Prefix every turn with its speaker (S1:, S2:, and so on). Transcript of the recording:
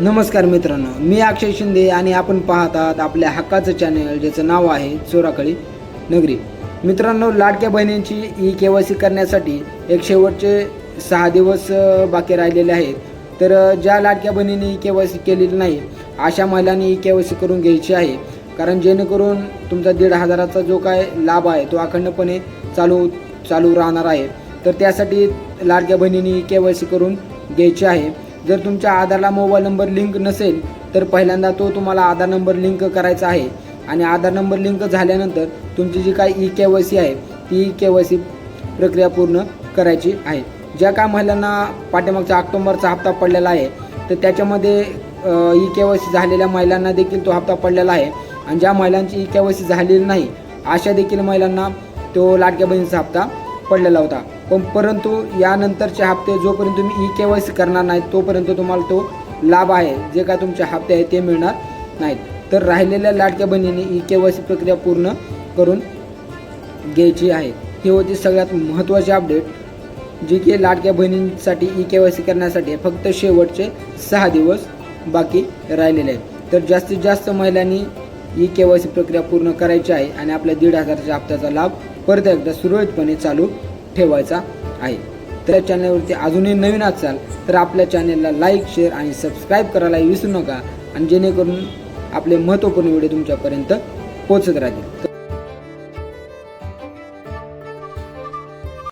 S1: नमस्कार मित्रांनो मी अक्षय शिंदे आणि आपण पाहत आहात आपल्या हक्काचं चॅनल ज्याचं नाव आहे चोराकळी नगरी. मित्रांनो लाडक्या बहिणींची ई के वाय सी करण्यासाठी एक शेवटचे सहा दिवस बाकी राहिलेले आहेत. तर ज्या लाडक्या बहिणींनी ई के वाय सी केलेली नाही अशा महिलांनी ई के वाय सी करून घ्यायची आहे. कारण जेणेकरून तुमचा दीड हजाराचा जो काय लाभ आहे तो अखंडपणे चालू चालू राहणार आहे. तर त्यासाठी लाडक्या बहिणींनी के वाय सी करून घ्यायची आहे. जर तुमच्या आधारला मोबाईल नंबर लिंक नसेल तर पहिल्यांदा तो तुम्हाला आधार नंबर लिंक करायचा आहे. आणि आधार नंबर लिंक झाल्यानंतर तुमची जी काही ई के वाय सी आहे ती ई के वाय सी प्रक्रिया पूर्ण करायची आहे. ज्या काय महिलांना पाठीमागचा ऑक्टोबरचा हप्ता पडलेला आहे तर त्याच्यामध्ये ई के वाय सी झालेल्या महिलांना देखील तो हप्ता पडलेला आहे. आणि ज्या महिलांची ई के वाय सी झालेली नाही अशा देखील महिलांना तो लाडक्या बहिणीचा हप्ता पडलेला होता. पण परंतु यानंतरचे हप्ते जोपर्यंत तुम्ही ई के वाय सी करणार नाही तोपर्यंत तुम्हाला तो लाभ आहे. जे काय तुमचे हप्ते आहेत ते मिळणार नाहीत. तर राहिलेल्या लाडक्या बहिणीने ई के वाय सी प्रक्रिया पूर्ण करून घ्यायची आहे. ही होती सगळ्यात महत्त्वाची अपडेट जी की लाडक्या बहिणींसाठी ई के वाय सी करण्यासाठी फक्त शेवटचे सहा दिवस बाकी राहिलेले आहेत. तर जास्तीत जास्त महिलांनी ई के वाय सी प्रक्रिया पूर्ण करायची आहे आणि आपल्या दीड हजाराच्या हप्त्याचा लाभ परत एकदा सुरळीतपणे चालू ठेवायचा आहे. तर या चॅनलवरती अजूनही नवीन असाल तर आपल्या चॅनलला लाईक शेअर आणि सबस्क्राईब करायला विसरू नका. आणि जेणेकरून आपले महत्त्वपूर्ण व्हिडिओ तुमच्यापर्यंत पोहोचत राहतील.